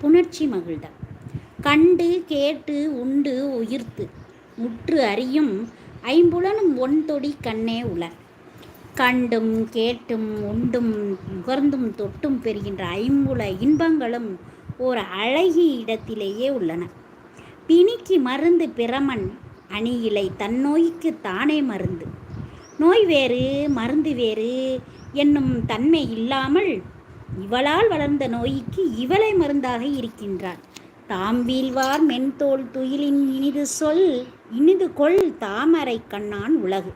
புணர்ச்சி மகிழ்தல். கண்டு கேட்டு உண்டு உயிர்த்து. முற்று அறியும் ஐம்புலனும் ஒன்தொடி கண்ணே உலர் கண்டும் கேட்டும் உண்டும் முகர்ந்தும் தொட்டும் பெறுகின்ற ஐம்புல இன்பங்களும் ஓர் அழகிய இடத்திலேயே உள்ளன. பிணிக்கு மருந்து பிரமன் அணியிலை தன்னோய்க்கு தானே மருந்து. நோய் வேறு மருந்து வேறு என்னும் தன்மை இல்லாமல் இவளால் வளர்ந்த நோய்க்கு இவளை மருந்தாக இருக்கின்றாள் தாம் வீழ்வார் மென்தோல் துயிலின் இனிது சொல் இனிது கொள் தாமரை கண்ணான் உலகு.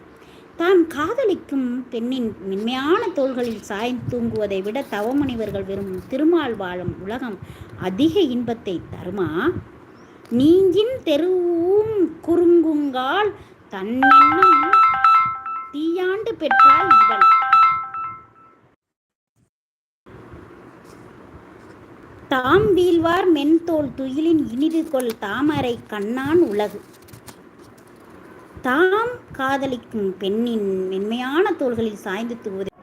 தான் காதலிக்கும் பெண்ணின் மென்மையான தோள்களில் சாய்ந்து தூங்குவதை விட தவமுனிவர்கள் விரும்பும் திருமால் வாழும் உலகம் அதிக இன்பத்தை தருமா? நீங்கின் தெருவும் குறுங்குங்கால் தன்னென்னும் தீயாண்டு பெற்றால் இவள். தாம் வீழ்வார் மென்தோல் துயிலின் இனிது கொள் தாமரை கண்ணான் உலகு. தாம் காதலிக்கும் பெண்ணின் மென்மையான தோள்களில் சாய்ந்து தூவுவது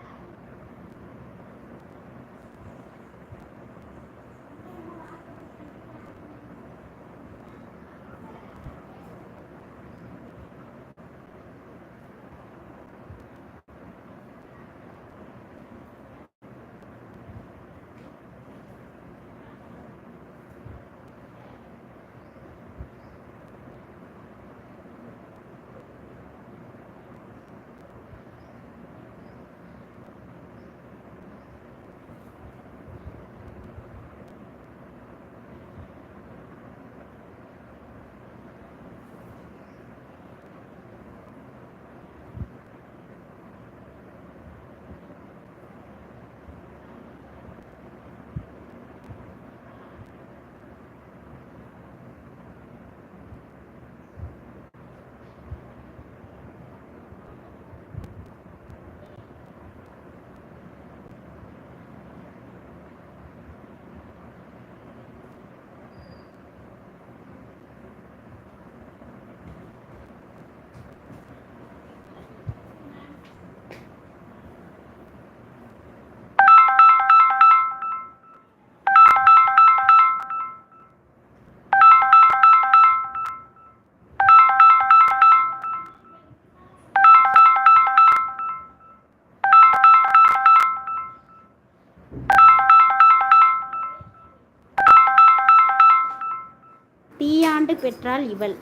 தீயாண்டு பெற்றால் இவள்.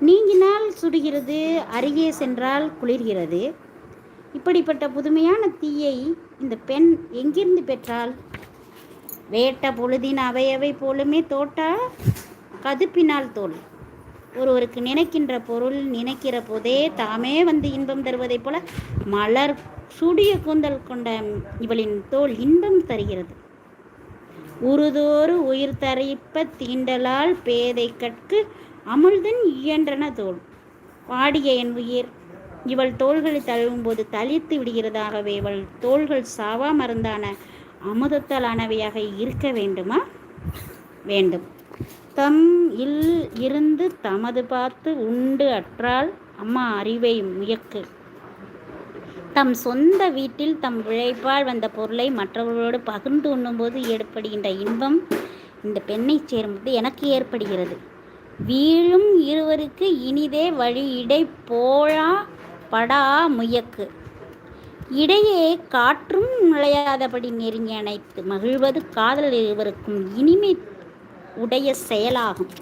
நீங்கினால் சுடுகிறது அருகே சென்றால் குளிர்கிறது. இப்படிப்பட்ட புதுமையான தீயை இந்த பெண் எங்கிருந்து பெற்றாள்? வேட்ட பொழுதின் அவையவை போலுமே தோட்டா கதுப்பினால் தோல். ஒருவருக்கு நினைக்கின்ற பொருள் நினைக்கிற போதே தாமே வந்து இன்பம் தருவதைப் போல மலர் சுடிய கூந்தல் கொண்ட இவளின் தோல் இன்பம் தருகிறது. உருதோறு உயிர் தரிப்ப தீண்டலால் பேதை கற்கு அமுழ்தன் இயன்றன தோல். பாடிய என் உயிர் இவள் தோள்களை தழுவும்போது தளித்து விடுகிறதாகவே இவள் தோள்கள் சாவா மருந்தான அமுதத்தாலானவையாக இருக்க வேண்டுமா? வேண்டும். தம் இல் இருந்து தமது பார்த்து உண்டு அற்றால் அம்மா அறிவை முயக்கு. தம் சொந்த வீட்டில் தம் விழைப்பால் வந்த பொருளை மற்றவர்களோடு பகிர்ந்து உண்ணும்போது ஏற்படுகின்ற இன்பம் இந்த பெண்ணை சேரும்போது எனக்கு ஏற்படுகிறது. வீழும் இருவருக்கு இனிதே வழி இடை போழா படா முயக்கு. இடையே காற்றும் நுழையாதபடி நெருங்கி அணைத்து மகிழ்வது காதல் இருவருக்கும் இனிமை உடைய செயலாகும்.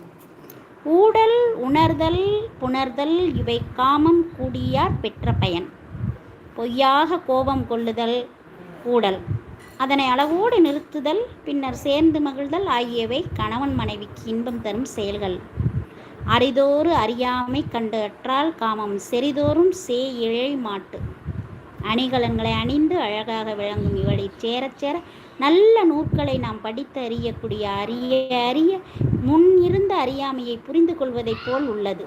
ஊடல் உணர்தல் புணர்தல் இவை காமம் கூடியார் பெற்ற பயன். பொய்யாக கோபம் கொள்ளுதல் கூடல். அதனை அளவோடு நிறுத்துதல் பின்னர் சேர்ந்து மகிழ்தல் ஆகியவை கணவன் மனைவிக்கு இன்பம் தரும் செயல்கள். அரிதோறு அறியாமை கண்டு அற்றால் காமம் செறிதோறும் சே இழை மாட்டு. அணிகலன்களை அணிந்து அழகாக விளங்கும் இவளை சேரச் சேர நல்ல நூற்களை நாம் படித்து அறியக்கூடிய அரிய அறிய முன் இருந்த அறியாமையை புரிந்து கொள்வதைப் போல் உள்ளது.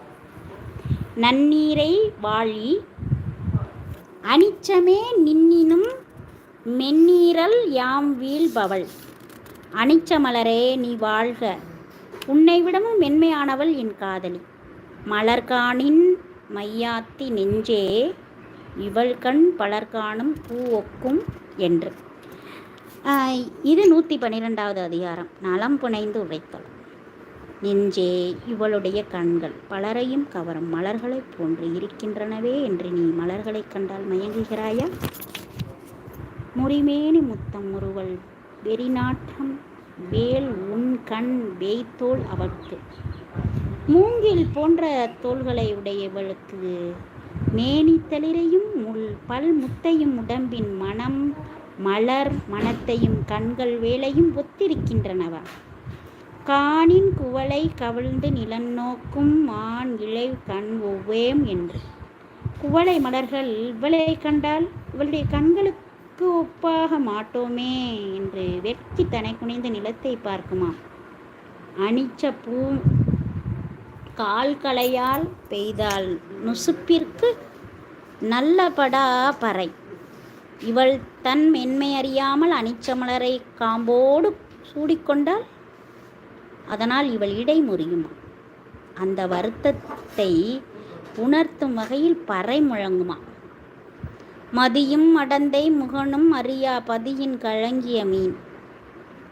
நன்னீரை வாழி அனிச்சமே நின்னினும் மென்னீரல் யாம் வீழ்பவள் அனிச்சமலரே நீ வாழ்க. உன்னை விடவும் மென்மையானவள் என் காதலி. மலர்காணின் மையாத்தி நெஞ்சே இவள் கண் பலர்காணும் பூ ஒக்கும் என்று. இது நூற்றி பன்னிரெண்டாவது அதிகாரம். நலம் புனைந்து உரைத்தல். நெஞ்சே இவளுடைய கண்கள் பலரையும் கவரும் மலர்களைப் போன்று இருக்கின்றனவே என்று நீ மலர்களைக் கண்டால் மயங்குகிறாயா? முறிமேனி முத்தம் ஒருவள் வெறிநாற்றம் வேல் உன் கண் வேய்த்தோல் அவளுக்கு மூங்கில் போன்ற தோள்களை உடையவளுக்கு மேனி தளிரையும் முள் பல் முத்தையும் உடம்பின் மனம் மலர் மனத்தையும் கண்கள் வேலையும் ஒத்திருக்கின்றனவா? காணின் குவளை கவிழ்ந்து நிலநோக்கும் மான் இழை கண் ஒவ்வேம் என்று. குவளை மலர்கள் இவளை கண்டால் இவளுடைய கண்களுக்கு ஒப்பாக மாட்டோமே என்று வெட்கி தனை குனிந்து நிலத்தை பார்க்குமா. அணிச்ச பூ கால்களையால் பெய்தால் நுசுப்பிற்கு நல்லபடா பறை. இவள் தன் மென்மை அறியாமல் அனிச்சமலரை காம்போடு சூடிக்கொண்டால் அதனால் இவள் இடை முறியுமா அந்த வருத்தத்தை உணர்த்தும் வகையில் பறை முழங்குமா? மதியும் அடந்தை முகனும் அறியா பதியின் கழங்கிய மீன்.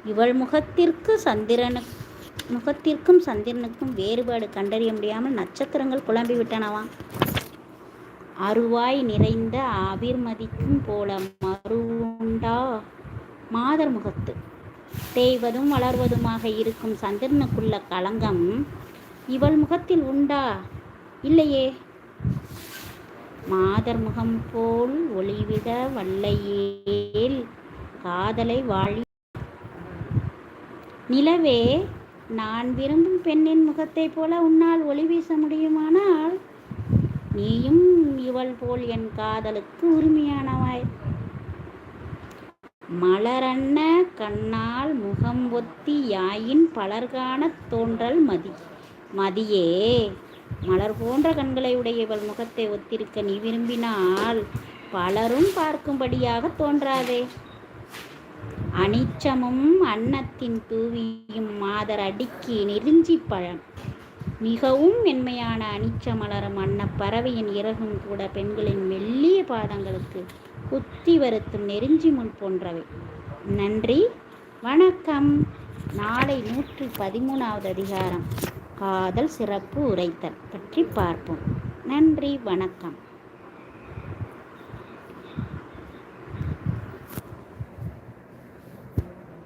இவள் முகத்திற்கு சந்திரனு முகத்திற்கும் சந்திரனுக்கும் வேறுபாடு கண்டறிய முடியாமல் நட்சத்திரங்கள் குழம்பிவிட்டனவாம் அருவாய் நிறைந்த அபிர்மதிக்கும் போல மருண்டா மாதர் முகத்து. தேய்வதும் வளர்வதுமாக இருக்கும் சந்திரனுக்குள்ள களங்கம் இவள் முகத்தில் உண்டா? இல்லையே. மாதர் முகம் போல் ஒளிவிட வல்லையேல் காதலை வாழி நிலவே நான் விரும்பும் பெண்ணின் முகத்தைப் போல உன்னால் ஒளி வீச முடியுமானால் நீயும் இவள் போல் என் காதலுக்கு உரிமையானவாய். மலரன்ன கண்ணால் முகம் ஒத்தி யாயின் பலர்காணத் தோன்றல் மதி மதியே. மலர் போன்ற கண்களை உடைய இவள் முகத்தை ஒத்திருக்க நீ விரும்பினால் பலரும் பார்க்கும்படியாக தோன்றாதே. அனிச்சமும் அன்னத்தின் தூவியும் மாதர் அடுக்கி நெருஞ்சி பழம். மிகவும் மென்மையான அனிச்ச மலரும் அன்ன பறவையின் இறகும் கூட பெண்களின் மெல்லிய பாதங்களுக்கு குத்தி வருத்தும் நெருஞ்சி முள் போன்றவை. நன்றி வணக்கம். நாளை நூற்றி பதிமூணாவது அதிகாரம். காதல் சிறப்பு உரைத்தல். பற்றி பார்ப்போம். நன்றி வணக்கம்.